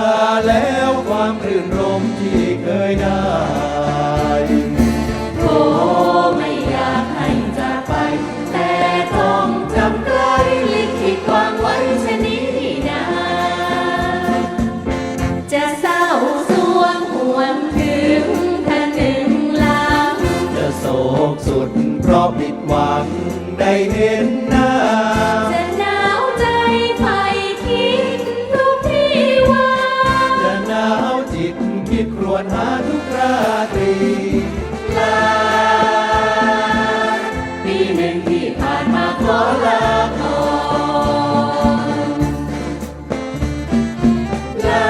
าแล้วความรื่นรมที่เคยได้โทไม่อยากให้จาไป แต่ต้องจำไลลิขิตวามไว้ชนิดนาจะเศร้าสวงหวนถึงท่หนึ่งลางจะโศกสุดเพราะผิดวังได้เห็นหน้า งที่ผ่านมาขอลาก่อนลา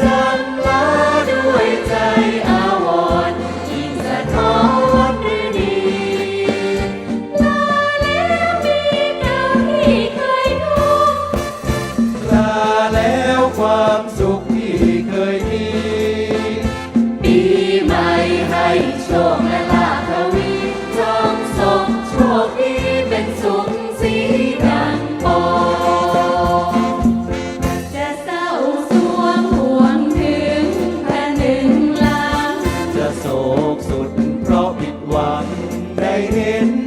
จันลาด้วยใจอาวรณ์ยิ่งสะท้อนหรือดีลาแล้วมีดาวที่เคยทุกข์ลาแล้วความสุขันได้เห็น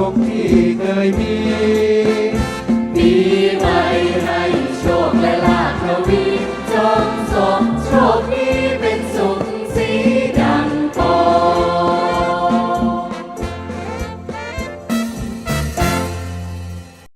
สุขที่เคยมี